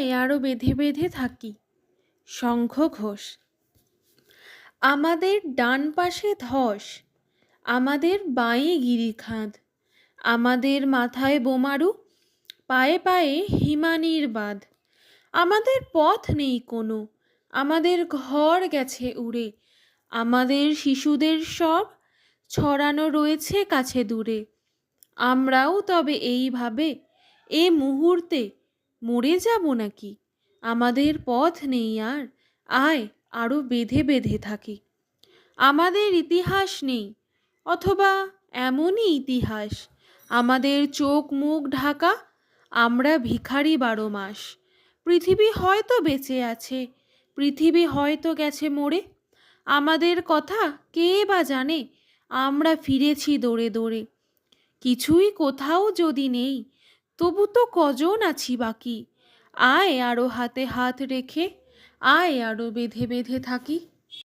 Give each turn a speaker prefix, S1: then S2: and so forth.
S1: আয় আরও বেঁধে বেঁধে থাকি। শঙ্খ ঘোষ। আমাদের ডান পাশে ধস। আমাদের বাঁয়ে গিরিখাঁদ আমাদের মাথায় বোমারু। পায়ে পায়ে হিমানির বাঁধ। আমাদের পথ নেই কোনো। আমাদের ঘর গেছে উড়ে। আমাদের শিশুদের সব ছড়ানো রয়েছে কাছে দূরে। আমরাও তবে এইভাবে এ মুহূর্তে মরে যাব নাকি? আমাদের পথ নেই আর, আয় আরও বেঁধে বেঁধে থাকি। আমাদের ইতিহাস নেই, অথবা এমনই ইতিহাস। আমাদের চোখ মুখ ঢাকা, আমরা ভিখারি বারো মাস। পৃথিবী হয়তো বেঁচে আছে, পৃথিবী হয়তো গেছে মরে। আমাদের কথা কে বা জানে, আমরা ফিরেছি দৌড়ে দৌড়ে। কিছুই কোথাও যদি নেই তবু তো কজন আছি বাকি? আয় আরও হাতে হাত রেখে, আয় আরও বেঁধে বেঁধে থাকি।